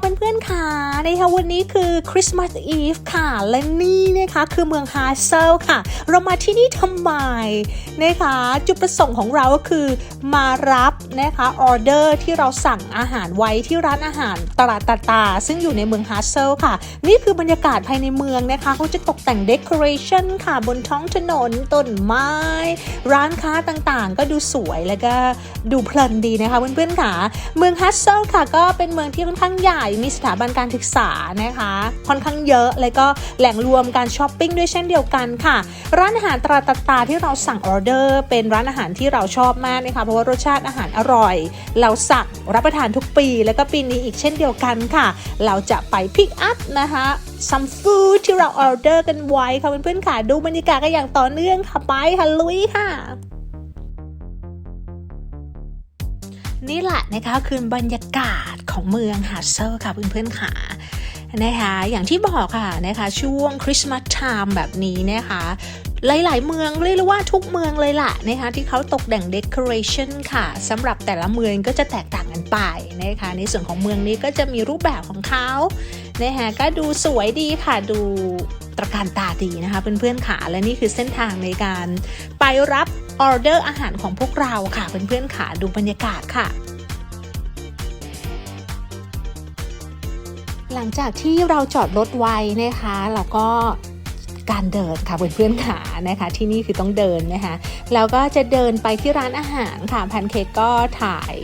เพื่อนๆค่ะนะคะวันนี้คือคริสต์มาสอีฟค่ะ และนี่นะคะคือเมืองฮาร์เซลค่ะ เรามาที่นี่ทำไมนะคะ จุดประสงค์ของเราก็คือมารับ นะคะออเดอร์ที่เราสั่งอาหารไว้ที่ร้านอาหารตลาดตาตา ซึ่งอยู่ในเมืองฮาร์เซลค่ะ นี่คือบรรยากาศภายในเมืองนะคะเขาจะตกแต่งเดคอเรชันค่ะบนท้องถนนต้นไม้ ร้านค้าต่างๆ ก็ดูสวยแล้วก็ดูเพลินดีนะคะเพื่อนๆค่ะ เมืองฮัสเซลค่ะ ก็เป็นเมืองที่ค่อนข้างใหญ่มีสถาบันการศึกษานะคะ ค่อนข้างเยอะแล้วก็แหล่งรวมการช้อปปิ้งด้วยเช่นเดียวกันค่ะ ร้านอาหารตราตาตาที่เราสั่งออเดอร์ เป็นร้านอาหารที่เราชอบมากนะคะเพราะว่ารสชาติอาหารอร่อย เราสั่งรับประทานทุกปี แล้วก็ปีนี้อีกเช่นเดียวกันค่ะ เราจะไปพิกอัพนะคะ some food ที่เราออเดอร์กันไว้ค่ะเพื่อนๆค่ะ ดูบรรยากาศกันอย่างต่อเนื่องค่ะไปค่ะลุยค่ะนี่แหละนะคะคือบรรยากาศของเมืองฮาร์เซลค่ะเพื่อนๆค่ะ นะคะอย่างที่บอกค่ะนะคะช่วงคริสต์มาสไทม์แบบนี้นะคะหลาย ๆ เมืองเรียกว่าทุกเมืองเลยล่ะนะคะที่เขาตกแต่งเดคอเรชันค่ะสำหรับแต่ละเมืองก็จะแตกต่างกันไปนะคะในส่วนของเมืองนี้ก็จะมีรูปแบบของเขานะคะก็ดูสวยดีค่ะดูตระการตาดีนะคะเพื่อนๆค่ะและนี่คือเส้นทางในการไปรับออเดอร์อาหารของพวกเราค่ะเพื่อนๆค่ะดูบรรยากาศค่ะ หลังจากที่เราจอดรถไว้นะคะเราก็การเดินค่ะเพื่อนๆขานะคะที่นี่คือต้องเดินนะคะแล้วก็จะเดินไปที่ร้านอาหารค่ะแพนเค้กก็ถ่าย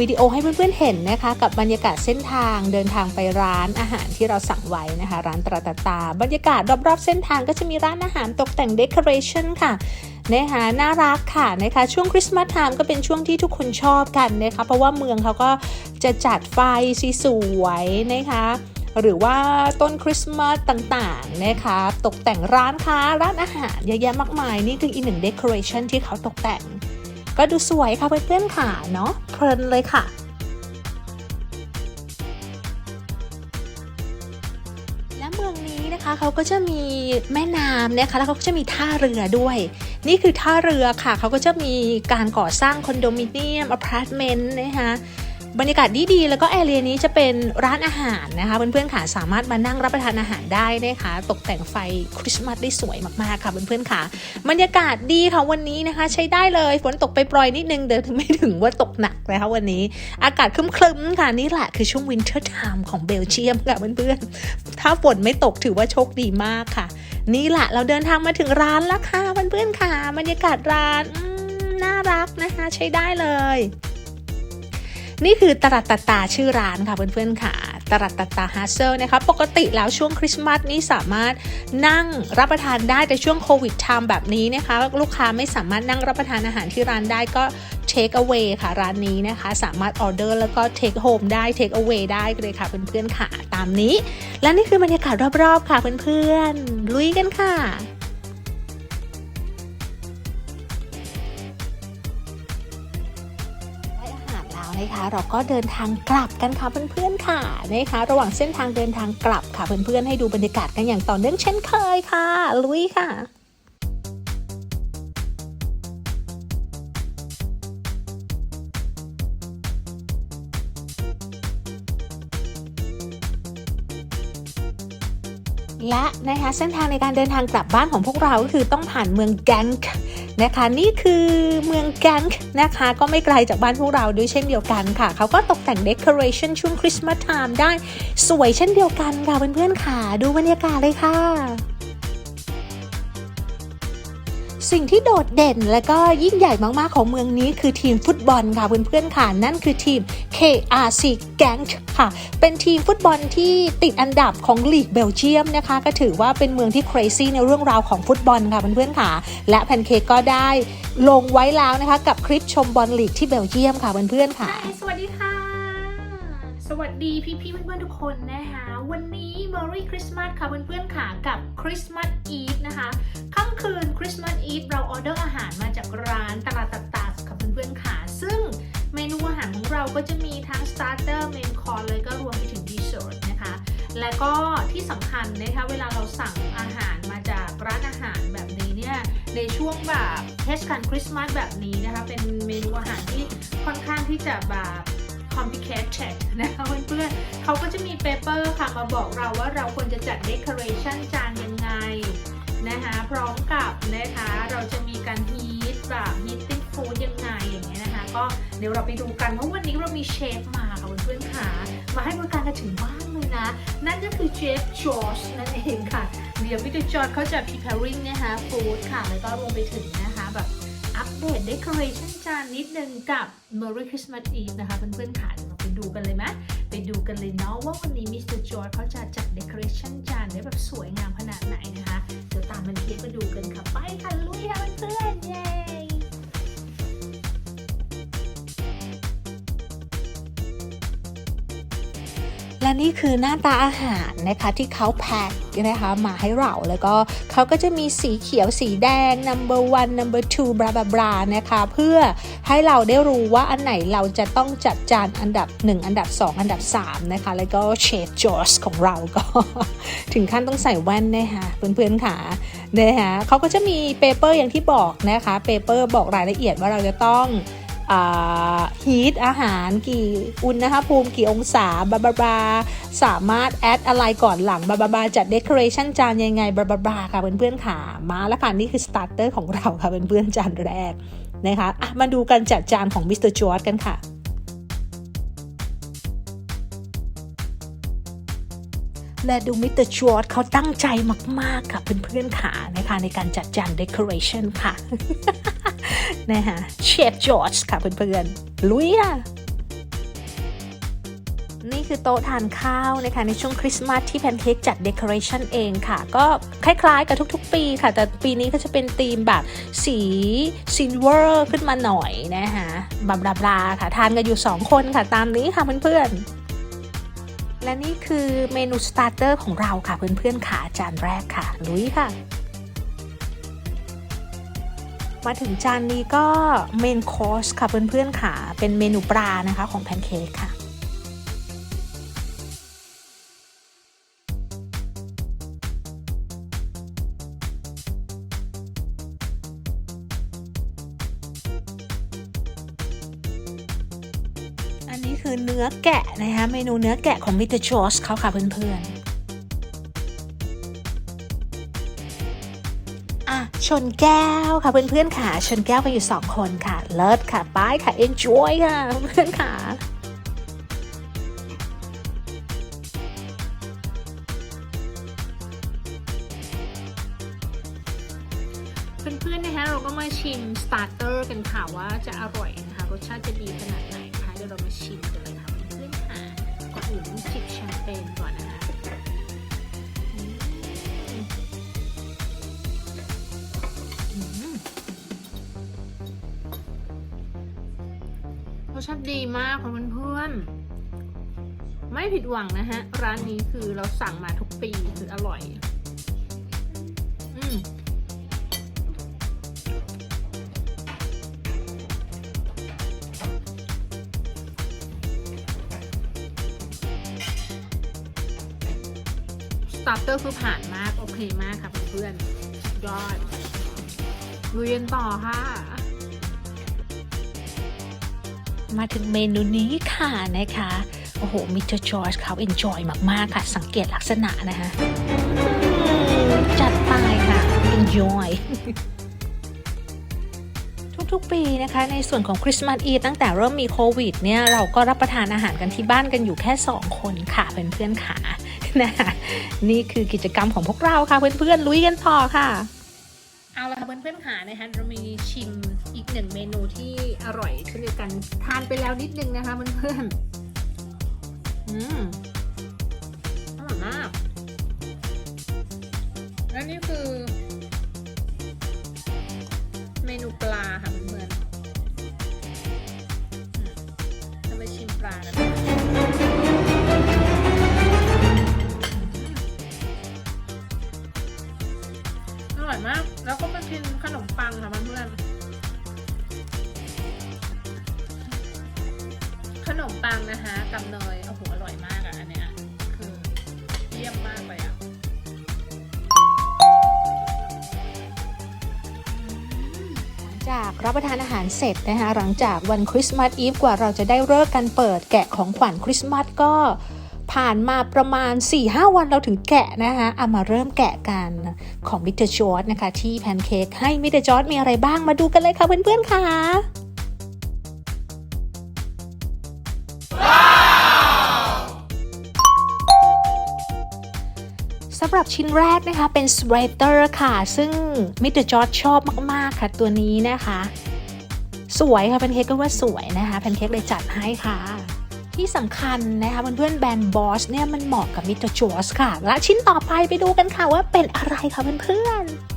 วิดีโอให้เพื่อนๆเห็นนะคะ กับบรรยากาศเส้นทางเดินทางไปร้านอาหารที่เราสั่งไว้นะคะ ร้านตราตาตา บรรยากาศรอบๆเส้นทางก็จะมีร้านอาหารตกแต่งเดคอเรชันค่ะนะคะน่ารักค่ะนะคะช่วงคริสต์มาสไทม์ก็เป็นช่วงที่ทุกคนชอบกันนะคะเพราะว่าเมืองเขาก็จะจัดไฟสีสวยนะคะหรือว่าต้นคริสต์มาสต่างๆนะคะตกแต่งร้านค้าร้านอาหารเยอะแยะมากมาย นี่คืออีกหนึ่งเดคอเรชันที่เขาตกแต่ง ก็ดูสวยค่ะเพื่อนๆค่ะเนาะเพลินเลยค่ะ และเมืองนี้นะคะเขาก็จะมีแม่น้ำนะคะแล้วเขาก็จะมีท่าเรือด้วย นี่คือท่าเรือค่ะเขาก็จะมีการก่อสร้างคอนโดมิเนียมอพาร์ตเมนต์นะคะ บรรยากาศดีๆแล้วก็แอเรียนี้จะเป็นร้านอาหารนะคะเพื่อนๆค่ะสามารถมานั่งรับประทานอาหารได้นะคะ ตกแต่งไฟคริสต์มาสได้สวยมากๆค่ะเพื่อนๆค่ะ บรรยากาศดีค่ะวันนี้นะคะ ใช้ได้เลยฝนตกไปปล่อยนิดนึงเดินไม่ถึงว่าตกหนักนะคะวันนี้ อากาศครึ้มๆค่ะนี่แหละคือช่วงวินเทอร์ไทม์ของเบลเยียมค่ะเพื่อนๆถ้าฝนไม่ตกถือว่าโชคดีมากค่ะ นี่แหละเราเดินทางมาถึงร้านแล้วค่ะเพื่อนๆค่ะ บรรยากาศร้านน่ารักนะคะ ใช้ได้เลย นี่คือตลาดตาตาชื่อร้านค่ะเพื่อนๆค่ะตลาดตาตาฮาร์เซลนะคะปกติแล้วช่วงคริสต์มาสนี้สามารถนั่งรับประทานได้แต่ช่วงโควิดไทม์แบบนี้นะคะลูกค้าไม่สามารถนั่งรับประทานอาหารที่ร้านได้ก็ take away ค่ะร้านนี้นะคะ สามารถออเดอร์แล้วก็ take home ได้ take away ได้เลยค่ะเพื่อนๆค่ะตามนี้ และนี่คือบรรยากาศรอบๆค่ะเพื่อนๆลุยกันค่ะ นะคะ เราก็เดินทางกลับกันค่ะเพื่อนๆค่ะนะคะ ระหว่างเส้นทางเดินทางกลับค่ะเพื่อนๆให้ดูบรรยากาศกันอย่างต่อเนื่องเช่นเคยค่ะ ลุยค่ะ และนะคะเส้นทางในการเดินทางกลับบ้านของพวกเราก็คือต้องผ่านเมืองแกงค์นะคะนี่คือเมืองแกงค์นะคะ ก็ไม่ไกลจากบ้านพวกเราด้วยเช่นเดียวกันค่ะ เขาก็ตกแต่งเดคอเรชันช่วงคริสต์มาสไทม์ได้สวยเช่นเดียวกันค่ะเพื่อนๆค่ะ ดูบรรยากาศเลยค่ะ สิ่งที่โดดเด่นและก็ยิ่งใหญ่มากๆของเมืองนี้คือทีมฟุตบอลค่ะเพื่อนๆค่ะนั่นคือทีม KRC Gang ค่ะ เป็นทีมฟุตบอลที่ติดอันดับของลีกเบลเยียมนะคะ ก็ถือว่าเป็นเมืองที่ crazy ในเรื่องราวของฟุตบอลค่ะเพื่อนๆค่ะ และแพนเค้กก็ได้ลงไว้แล้วนะคะ กับคลิปชมบอลลีกที่เบลเยียมค่ะเพื่อนๆค่ะ สวัสดีค่ะ วัสดีพี่พี่ๆเพื่อนๆทุกคนนะคะวันนี้ Merry Christmas ค่ะเพื่อนๆค่ะกับ Christmas Eve นะคะค่ำคืน Christmas Eve เราออเดอร์อาหารมาจากร้านตลาดตัดตาค่ะเพื่อนๆค่ะซึ่งเมนูอาหารของเราก็จะมีทั้ง starter main course เลยก็รวมไปถึง dessert นะคะ และก็ที่สำคัญนะคะเวลาเราสั่งอาหารมาจากร้านอาหารแบบนี้เนี่ยในช่วงแบบเทศกาลคริสต์มาสแบบนี้นะคะเป็นเมนูอาหารที่ค่อนข้างที่จะแบบ complicated นะคะเพื่อนๆเขาก็จะมีเปเปอร์ค่ะมาบอกเราว่าเราควรจะจัด decoration จานยังไงนะคะพร้อมกับนะคะเราจะมีการ heat แบบ heating food ยังไงอย่างเงี้ยนะคะ ก็เดี๋ยวเราไปดูกันเพราะวันนี้เรามีเชฟมาค่ะเพื่อนๆค่ะมาให้บริการกันถึงบ้านเลยนะ นั่นก็คือเชฟจอร์จนั่นเองค่ะ เดี๋ยวพี่จอร์จเขาจะ preparing นะคะ food ค่ะแล้วก็รวมไปถึงนะคะ อัปเดตเดคอเรชันจานนิดนึงกับ Merry Christmas Eve นะคะเพื่อนๆค่ะเราไปดูกันเลยไหมไปดูกันเลยเนาะว่าวันนี้มิสเตอร์จอร์ดเขาจะจัดเดคอเรชันจานได้แบบสวยงามขนาดไหนนะคะ เดี๋ยวตามมันเทียบมาดูกันค่ะ ไปค่ะลุยค่ะเพื่อนๆเย้ นี่คือหน้าตาอาหารนะคะที่เขาแพ็คนะคะมาให้เราแล้วก็เขาก็จะมีสีเขียวสีแดง number one number two บลาบลาบลานะคะ เพื่อให้เราได้รู้ว่าอันไหนเราจะต้องจัดจานอันดับ 1 อันดับ 2 อันดับ 3 นะคะ แล้วก็เชฟจอร์สของเราก็ ถึงขั้นต้องใส่แว่นนะคะเพื่อนๆค่ะนะคะเขาก็จะมีเปเปอร์อย่างที่บอกนะคะเปเปอร์บอกรายละเอียดว่าเราจะต้อง ฮีทอาหารกี่อุณหภูมิกี่องศาบาบาบาสามารถแอดอะไรก่อนหลังบาบาบาจัดเด o อเรชันจานยังไงบาบาบาค่ะเพื่อนๆค่ะมาแล้วค่ะนี่คือสตาร์เตอร์ของเราค่ะเพื่อนๆจานแรกนะคะะมาดูกันจัดจานของมิสเตอร์จอร์ดกันค่ะและดูมิสเตอร์จอร์เขาตั้งใจมากๆค่ะเพื่อนๆค่ะนะคะในการจัดจานเด o อเรชันค่ะ นะคะเชฟจอร์จค่ะเพื่อนๆ ลุยอะ นี่คือโต๊ะทานข้าวนะคะในช่วงคริสต์มาสที่แพนเค้กจัดเด o อเรชันเองค่ะ ก็คล้ายๆกับทุกๆ ปีค่ะ แต่ปีนี้ก็จะเป็นธีมแบบสีซิลเวอร์ขึ้นมาหน่อยนะคะบลาบลาบลาค่ะ ทานกันอยู่ 2 คนค่ะตามนี้ค่ะเพื่อนๆและนี่คือเมนูสตาร์เตอร์ของเราค่ะเพื่อนๆค่ะจานแรกค่ะ ลุยค่ะ มาถึงจานนี้ก็เมนคอร์สค่ะเพื่อนๆค่ะ เป็นเมนูปลานะคะของแพนเค้กค่ะอันนี้คือเนื้อแกะนะคะเมนูเนื้อแกะของมิสเตอร์จอร์จเขาค่ะเพื่อนๆ ชนแก้วค่ะเพื่อนๆค่ะ ชนแก้วกันอยู่2คนค่ะ เลิศค่ะไปค่ะ enjoy ค่ะเพื่อนค่ะเพื่อนๆนะคะเราก็มาชิมสตาร์เตอร์กันค่ะว่าจะอร่อยนะคะ รสชาติจะดีขนาดไหนคะเดี๋ยวเรามาชิมกันเลยค่ะเพื่อนๆค่ะก่อนอื่นจิบแชมเปญก่อนนะ สชาติดีมากค่ะเพื่อนๆไม่ผิดหวังนะฮะ ร้านนี้คือเราสั่งมาทุกปีคืออร่อย อืมสตาร์เตอร์คือผ่านมาก โอเคมากค่ะเพื่อนๆยอดลุยกันต่อค่ะ มาถึงเมนูนี้ค่ะนะคะ โอ้โห มิสเตอร์จอร์จเขา enjoy มาก ๆ ค่ะ สังเกตลักษณะนะคะจัดไปค่ะ enjoy ทุกๆปีนะคะ ในส่วนของคริสต์มาสอีตั้งแต่เริ่มมีโควิดเนี่ย เราก็รับประทานอาหารกันที่บ้านกันอยู่แค่ 2 คนค่ะเพื่อนๆค่ะนะคะนี่คือกิจกรรมของพวกเราค่ะเพื่อนๆลุยกันต่อค่ะ เอาละค่ะเพื่อนๆค่ะนะคะเรามีชิม หนึ่งเมนูที่อร่อยเช่นเดียวกันทานไปแล้วนิดนึงนะคะเพื่อนๆอืมอร่อยมากและนี่คือ เมนูปลาค่ะเพื่อนๆอืมเราไปชิมปลากันอร่อยมาก แล้วก็มากินขนมปังค่ะเพื่อนๆ นมปังนะคะกับเนยโอ้โหอร่อยมากอะอันเนี้ยคือเยี่ยมมากเลยอะจากรับประทานอาหารเสร็จนะคะหลังจากวันคริสต์มาสอีฟกว่าเราจะได้เลิกกันเปิดแกะของขวัญคริสต์มาสก็ผ่านมาประมาณ 4-5 วันเราถึงแกะนะคะเอามาเริ่มแกะกันของมิสเตอร์จอร์ดนะคะ ที่แพนเค้กให้มิสเตอร์จอร์ดมีอะไรบ้างมาดูกันเลยค่ะเพื่อนๆค่ะับชิ้นแรกนะคะเป็นสเวตเตอร์ค่ะ ซึ่งมิสเตอร์จอร์ดชอบมาก ๆ ค่ะ ตัวนี้นะคะ สวยค่ะแพนเค้กก็ว่าสวยนะคะแพนเค้กเลยจัดให้ค่ะ ที่สำคัญนะคะเพื่อนๆแบรนด์บอสเนี่ยมันเหมาะกับมิสเตอร์จอร์ดค่ะ และชิ้นต่อไปไปดูกันค่ะว่าเป็นอะไรค่ะเพื่อนๆ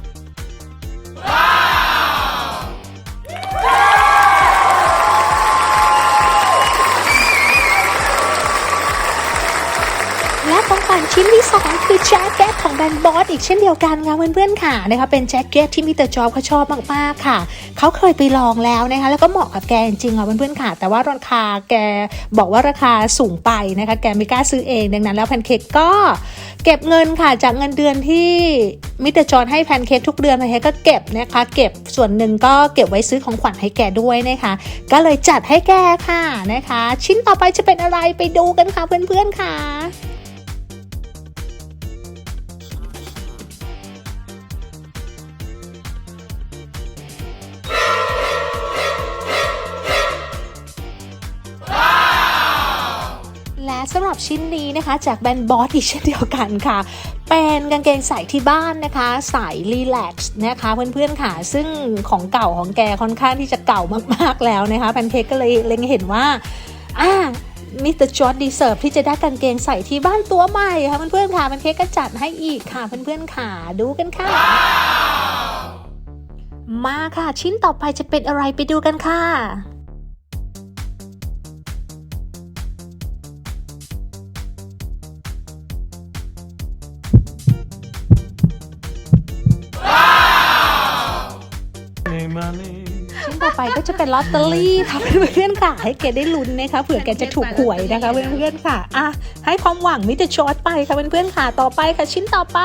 ชิ้นที่ 2 คือแจ็คเก็ตของแบรนด์บอสอีกเช่นเดียวกันค่ะเพื่อนๆค่ะนะคะเป็นแจ็คเก็ตที่มิเตอร์จอบเขาชอบมากๆค่ะ เขาเคยไปลองแล้วนะคะแล้วก็เหมาะกับแกจริงๆค่ะเพื่อนๆค่ะ แต่ว่าราคาแกบอกว่าราคาสูงไปนะคะแกไม่กล้าซื้อเองดังนั้นแล้วแพนเค้กก็เก็บเงินค่ะจากเงินเดือนที่มิเตอร์จอนให้แพนเค้กทุกเดือนแพนเค้กก็เก็บนะคะเก็บส่วนหนึ่งก็เก็บไว้ซื้อของขวัญให้แกด้วยนะคะก็เลยจัดให้แกค่ะนะคะ ชิ้นต่อไปจะเป็นอะไรไปดูกันค่ะเพื่อนๆค่ะ สำหรับชิ้นนี้นะคะ จากแบรนด์บอสอีกเช่นเดียวกันค่ะ เป็นกางเกงใส่ที่บ้านนะคะใส่รีแลกซ์นะคะเพื่อนๆค่ะ ซึ่งของเก่าของแกค่อนข้างที่จะเก่ามากๆแล้วนะคะแพนเค้กก็เลยเล็งเห็นว่าอ่ามิสเตอร์จอร์ดดีเซิร์ฟที่จะได้กางเกงใส่ที่บ้านตัวใหม่ค่ะเพื่อนๆค่ะแพนเค้กก็จัดให้อีกค่ะเพื่อนๆค่ะดูกันค่ะ มาค่ะชิ้นต่อไปจะเป็นอะไรไปดูกันค่ะ จะเป็นลอตเตอรี่ค่ะเพื่อนๆค่ะ ให้แกได้ลุ้นนะคะเผื่อแกจะถูกหวยนะคะเพื่อนๆค่ะอะให้ความหวังมิสเตอร์ชอตไปค่ะเพื่อนๆค่ะ ต่อไปค่ะชิ้นต่อไป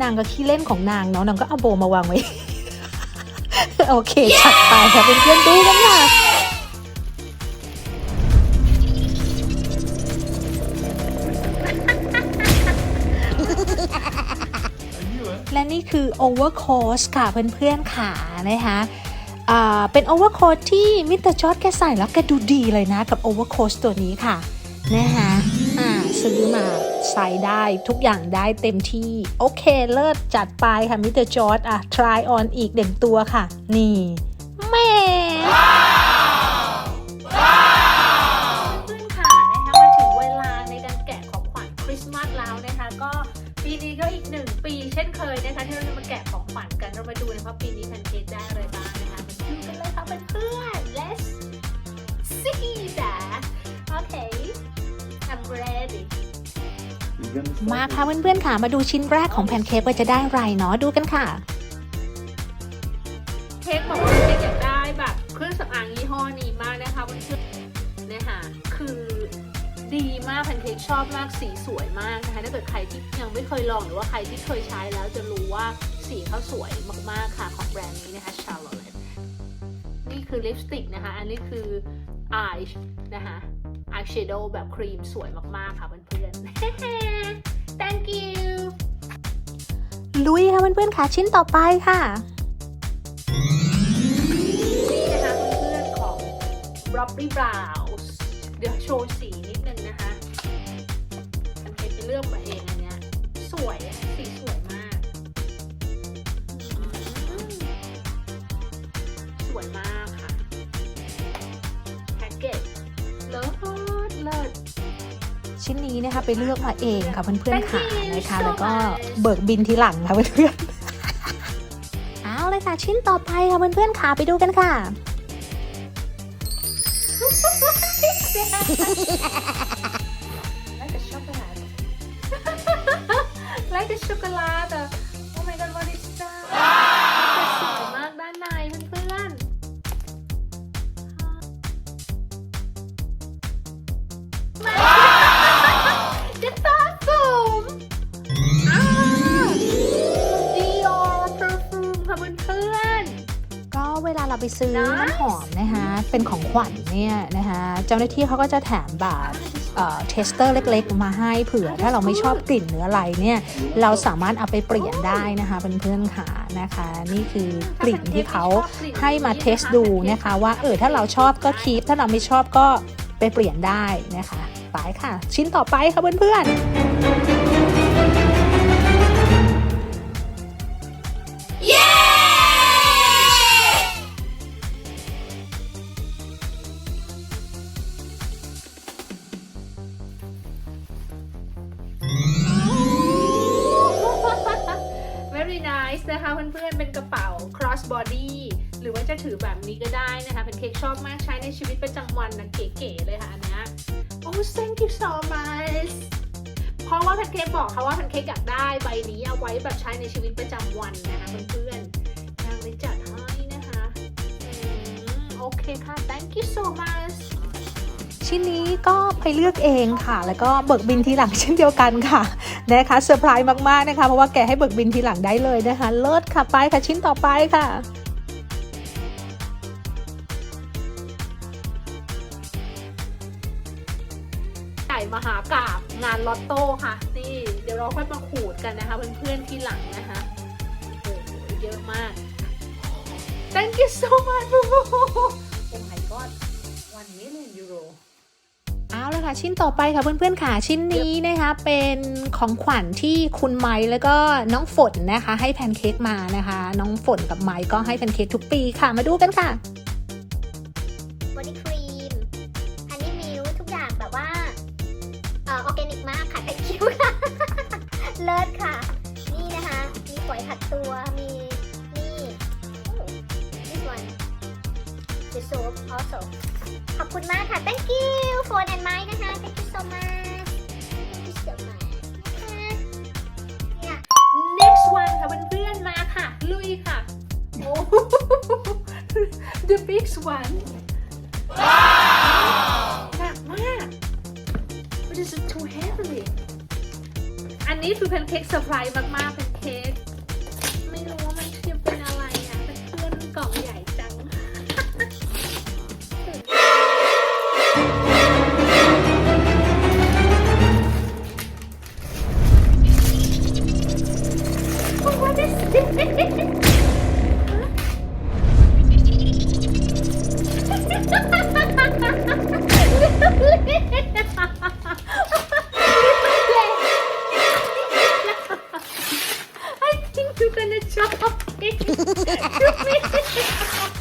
นางก็ขี้เล่นของนางเนาะนางก็เอาโบมาวางไว้ โอเคจัดไปค่ะเพื่อนๆดูกันค่ะและนี่คือ overcoat ค่ะเพื่อนๆค่ะนะคะ อ่าเป็น overcoat ที่มิสเตอร์จอร์ดแกใส่แล้วแกดูดีเลยนะกับ overcoat ตัวนี้ค่ะนะคะอ่าซื้อมาใส่ได้ทุกอย่างได้เต็มที่ โอเคเลิศจัดไปค่ะมิสเตอร์จอร์ดอะ try on อีกหนึ่งตัวค่ะ นี่แม่เพื่อนๆค่ะนะคะมาถึงเวลาในการแกะของขวัญคริสต์มาสแล้วนะคะก็ปีนี้ก็อีกหนึ่งปีเช่นเคยนะคะที่เราจะมาแกะของขวัญกันเรามาดูนะคะปีนี้แพน มาค่ะเพื่อนๆค่ะ มาดูชิ้นแรกของแพนเค้กว่าจะได้อะไรเนาะดูกันค่ะ เค้กบอกว่าเค้กอยากได้แบบเครื่องสำอางยี่ห้อนี้มากนะคะเพื่อนๆนะคะคือดีมากแพนเค้กชอบมากสีสวยมากนะคะถ้าเกิดใครที่ยังไม่เคยลองหรือว่าใครที่เคยใช้แล้วจะรู้ว่าสีเขาสวยมากๆค่ะของแบรนด์นี้นะคะ Charlotte นี่คือลิปสติกนะคะ อันนี้คือ eye นะคะ eye shadow แบบครีมสวยมากๆค่ะเพื่อนๆ thank you ลุยค่ะเพื่อนๆค่ะชิ้นต่อไปค่ะนี่นะคะเพื่อนๆของ Robbie Brows เดี๋ยวโชว์สีนิดนึงนะคะอันเคยไปเลือกมาเองอันเนี้ยสวยอะสีสวยมากอืมสวยมากค่ะแพ็กเกจเลิศ เลิศชิ้นนี้นะคะไปเลือกมาเองค่ะเพื่อนๆค่ะ Thank you นะคะ so แล้วก็ much เบิกบินทีหลังค่ะเพื่อนๆเอาเลยค่ะชิ้นต่อไปค่ะเพื่อนๆค่ะไปดูกันค่ะ like a chocolate like a chocolate oh my god what is that ไปซื้อ Nice น้ำหอมนะคะ เป็นของขวัญเนี่ยนะคะ เจ้าหน้าที่เขาก็จะแถมแบบเทสเตอร์เล็กๆ มาให้เผื่อ ถ้าเราไม่ชอบกลิ่นเนื้ออะไรเนี่ย เราสามารถเอาไปเปลี่ยนได้นะคะเพื่อนๆค่ะนะคะ นี่คือกลิ่นที่เขาให้มาเทสดูนะคะว่าเออถ้าเราชอบก็คีปถ้าเราไม่ชอบก็ไปเปลี่ยนได้นะคะ ไปค่ะ ชิ้นต่อไปค่ะเพื่อนๆ ไปเลือกเองค่ะ แล้วก็เบิกบินทีหลังเช่นเดียวกันค่ะนะคะเซอร์ไพรส์มากๆนะคะ เพราะว่าแกให้เบิกบินทีหลังได้เลยนะคะเลิศค่ะไปค่ะชิ้นต่อไปค่ะใหญ่มหากราบงานลอตโต้ค่ะนี่เดี๋ยวเราค่อยมาขูดกันนะคะเพื่อนๆที่หลังนะคะโอ้โหเยอะมาก thank you so much โอ้ my god one million euro ละค่ะ ชิ้นต่อไปค่ะเพื่อนๆค่ะ ชิ้นนี้นะคะเป็นของขวัญที่คุณไม้แล้วก็น้องฝนนะคะ ให้แพนเค้กมานะคะ น้องฝนกับไม้ก็ให้แพนเค้กทุกปีค่ะมาดูกันค่ะบอดี้ครีมอันนี้มิวทุกอย่างแบบว่าเอ่อออร์แกนิกมากค่ะแต่คิ้วค่ะ เลิศค่ะ นี่นะคะ มีฝอยขัดตัวมีนี่ oh, this one the soap also ขอบคุณมากค่ะ thank you phone and mic the gonna chop it.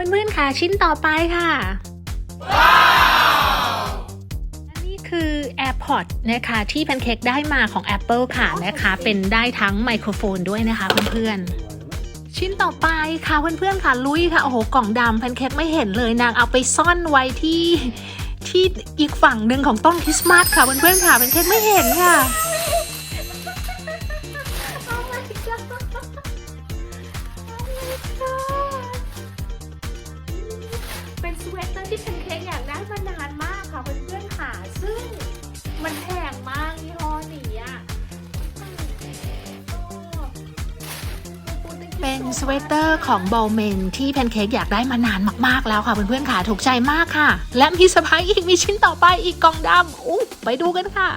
เพื่อนๆค่ะชิ้นต่อไปค่ะและนี่คือ AirPod นะคะที่แพนเค้กได้มาของ Apple ค่ะนะคะเป็นได้ทั้งไมโครโฟนด้วยนะคะเพื่อนๆ ชิ้นต่อไปค่ะเพื่อนๆค่ะลุยค่ะโอ้โหกล่องดำแพนเค้กไม่เห็นเลยนางเอาไปซ่อนไว้ที่ที่อีกฝั่งหนึ่งของต้นคริสต์มาสค่ะเพื่อนๆค่ะแพนเค้กไม่เห็นค่ะ เวตเตอร์ของบอลเมนที่แพนเค้กอยากได้มานานมากๆแล้วค่ะเพื่อนๆค่ะถูกใจมากค่ะ และมีสะพายอีกมีชิ้นต่อไปอีกกล่องดำอู้ไปดูกันค่ะ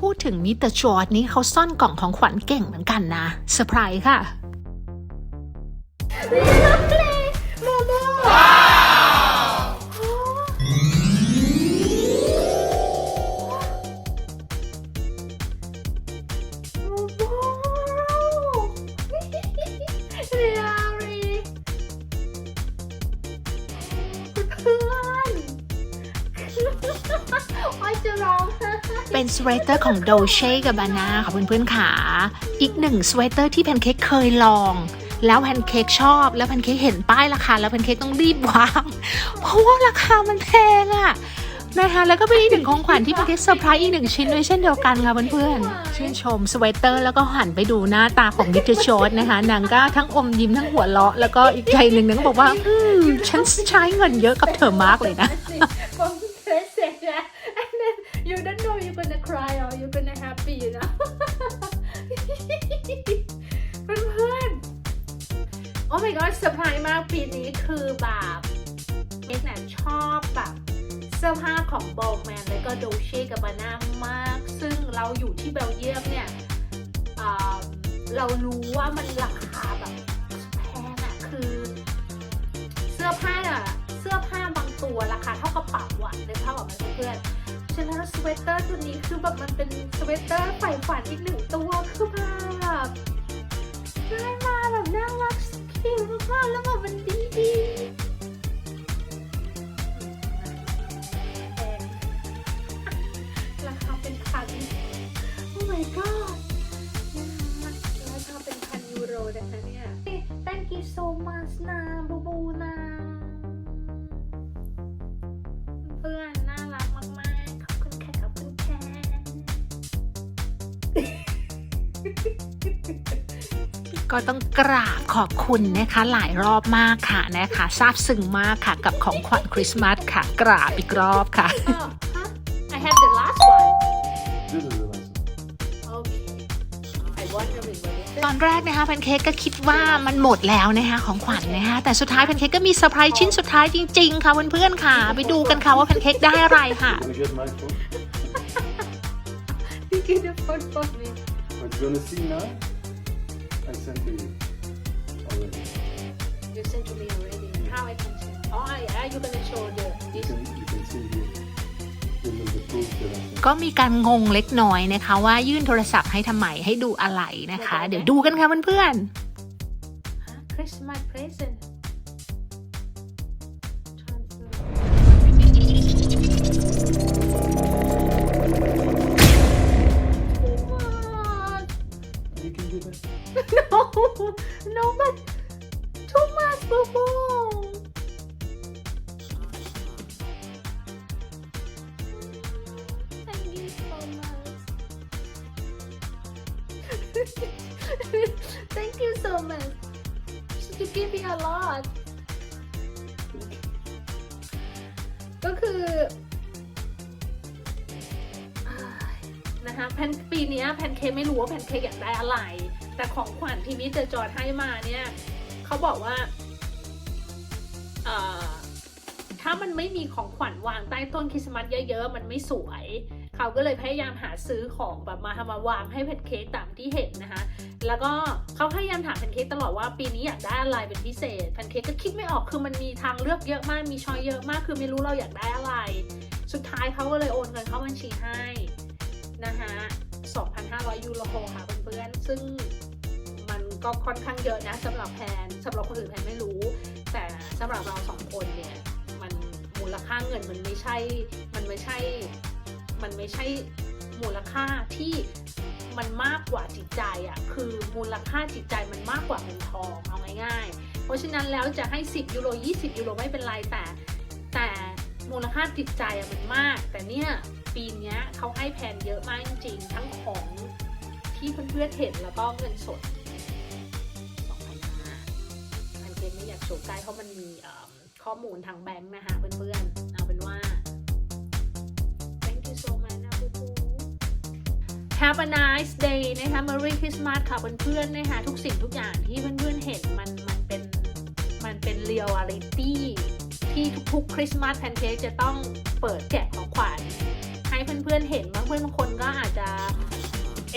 พูดถึงมิสเตอร์จอร์ดนี้เขาซ่อนกล่องของขวัญเก่งเหมือนกันนะเซอร์ไพรส์ค่ะ เป็นสเวตเตอร์ของ Dolce Gabbana ค่ะเพื่อนๆค่ะอีกหนึ่งสเวตเตอร์ที่แพนเค้กเคยลอง แล้วแพนเค้กชอบแล้วแพนเค้กเห็นป้ายราคาแล้วแพนเค้กต้องรีบวาง เพราะว่าราคามันแพงอะนะคะแล้วก็เป็นอีกหนึ่งของขวัญที่แพนเค้กเซอร์ไพรส์อีกหนึ่งชิ้นด้วยเช่นเดียวกันค่ะเพื่อนๆชื่นชมสเวตเตอร์แล้วก็หันไปดูหน้าตาของมิเตอร์ชดนะคะนางก็ทั้งอมยิ้มทั้งหัวเราะแล้วก็อีกใจหนึ่งนางก็บอกว่า อืมฉันใช้เงินเยอะกับเธอมากเลยนะ อร์ไพรส์มากปีนี้คือแบบเอกเนี่ยชอบแบบเสื้อผ้าของโบแมนแล้วก็โดเช่กับบานามาก ซึ่งเราอยู่ที่เบลเยียมเนี่ยเรารู้ว่ามันราคาแบบแพงอะคือ เสื้อผ้าอะเสื้อผ้าบางตัวราคาเท่ากระเป๋าอะในภาพออกไหมเพื่อนฉะนั้นสเวตเตอร์ตัวนี้คือแบบมันเป็นสเวตเตอร์ใฝ่ฝันอีกหนึ่งตัวคือแบบได้มาแบบน่ารักิวมากๆแล้วแบบมันดีดีราคาเป็นพัน โอ้ my god ราคาเป็นพันยูโรนะคะเนี่ย thank you so much นะบูบูนะ เพื่อนน่ารัก ก็ต้องกราบขอบคุณนะคะหลายรอบมากค่ะนะคะซาบซึ้งมากค่ะกับของขวัญคริสต์มาสค่ะ กราบอีกรอบค่ะ oh, huh? I have the last one This is the last one. okay I wondering what is ตอนแรกนะคะแพนเค้กก็คิดว่ามันหมดแล้วนะคะของขวัญนะคะแต่สุดท้ายแพนเค้กก็มีเซอร์ไพรส์ชิ้นสุดท้ายจริงๆค่ะเพื่อนๆค่ะ ไปดูกันค่ะว่าแพนเค้กได้อะไรค่ะ You get my phone? you get the phone for me What you gonna see now? I sent to you already. you sent to me already how I can see oh yeah you're gonna show the You this can you can see here the little proof that I sent. ก็มีการงงเล็กน้อยนะคะ ว่ายื่นโทรศัพท์ให้ทำไมให้ดูอะไรนะคะ เดี๋ยวดูกันค่ะเพื่อนๆ Huh? Christmas present. นะคะแพนปีนี้แพนเค้กไม่รู้ว่าแพนเค้กอยากได้อะไร แต่ของขวัญที่มิสเตอร์จอร์ดให้มาเนี่ยเขาบอกว่าเอ่อถ้ามันไม่มีของขวัญวางใต้ต้นคริสต์มาสเยอะ ๆ มันไม่สวย เขาก็เลยพยายามหาซื้อของแบบมาทำมาวางให้แพนเค้กตามที่เห็นนะคะ แล้วก็เขาพยายามถามแพนเค้กตลอดว่าปีนี้อยากได้อะไรเป็นพิเศษแพนเค้กก็คิดไม่ออกคือมันมีทางเลือกเยอะมากมีช้อยเยอะมากคือไม่รู้เราอยากได้อะไร สุดท้ายเขาก็เลยโอนเงินเข้าบัญชีให้ นะคะ2,500 ยูโรค่ะเพื่อนๆ ซึ่งมันก็ค่อนข้างเยอะนะสำหรับแพนสำหรับคนอื่นแพนไม่รู้ แต่สำหรับเราสองคนเนี่ย มันมูลค่าเงินมันไม่ใช่ มันไม่ใช่ มันไม่ใช่มูลค่าที่มันมากกว่าจิตใจอะ่ะ คือมูลค่าจิตใจมันมากกว่าเงินทองเอาง่ายๆ เพราะฉะนั้นแล้วจะให้ 10 ยูโร 20 ยูโรไม่เป็นไรแต่ แต่มูลค่าจิตใจอะมันมาก แต่เนี่ย ปีนี้เขาให้แพนเยอะมากจริงๆทั้งของที่เพื่อนๆเห็นแล้วก็เงินสด2,500อันเกมไม่อยากโชว์ใกล้เพราะมันมีข้อมูลทางแบงค์นะคะเพื่อนๆ เอาเป็นว่า thank you so much นะปูปู Have a nice day นะคะ Merry Christmas ค่ะเพื่อนๆนะคะทุกสิ่งทุกอย่างที่เพื่อนๆเห็นมันมันเป็นมันเป็น reality ที่ทุกๆคริสต์มาสแพนเค้กจะต้องเปิดแกะของขวัญ เพื่อนๆเห็นบางเพื่อนบางคนก็อาจจะ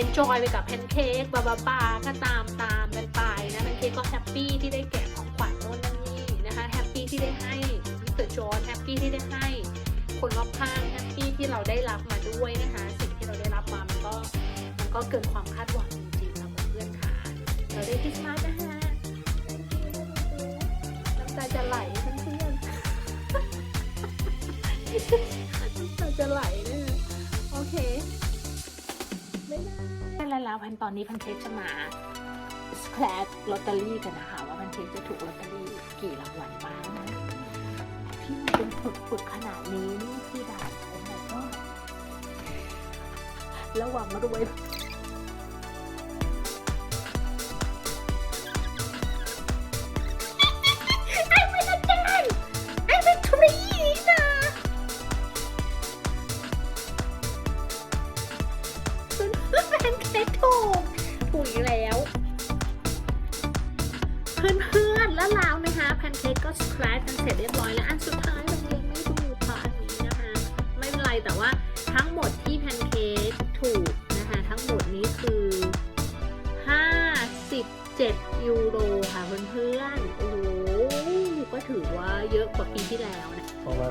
enjoy ไปกับแพนเค้กบาบาบาก็ตามตามกันไปนะแพนเค้กก็แฮปปี้ที่ได้แกะของขวัญโน่นนั่นนี่นะคะแฮปปี้ที่ได้ให้มิสเตอร์จอร์แฮปปี้ที่ได้ให้ คนรอบข้างแฮปปี้ที่เราได้รับมาด้วยนะคะสิ่งที่เราได้รับมามันก็มันก็เกินความคาดหวังจริงๆค่ะเพื่อนค่ะเราได้คริสต์มาสนะคะน้ำตาจะไหลเพื่อนๆน้ำตาจะไหลเนี่ย โอเคบ๊ายบายแล้วแล้วพันตอนนี้พันเคสจะมาสแคลดลอตเตอรี่กันนะคะ ว่าพันเคสจะถูกลอตเตอรี่กี่รางวัลบ้างที่มันเป็นปึกๆขนาดนี้นี่คือแบบโอ้ my god ระวังรวย เพื่อนๆแล้วลาวนะคะแพนเค้กก็สครชกันเสร็จเรียบร้อยแล้วอันสุดท้าย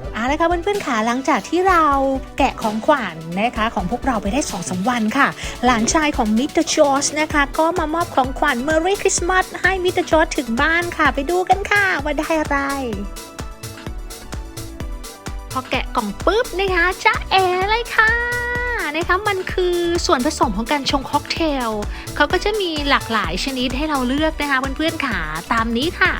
นะ All right. เอาละค่ะเพื่อนๆค่ะหลังจากที่เราแกะของขวัญนะคะ ของพวกเราไปได้2อสวันค่ะ หลานชายของมิสเตอร์จอร์จนะคะ ก็มามอบของขวัญ Merry Christmas ให้มิสเตอร์จอร์จถึงบ้านค่ะ ไปดูกันค่ะ ว่าได้อะไร พอแกะกล่องปุ๊บนะคะจะแอเลยค่ะนะคะมันคือส่วนผสมของการชงค็อกเทลเขาก็จะมีหลากหลายชนิดให้เราเลือกนะคะเพื่อนๆค่ะตามนี้ค่ะ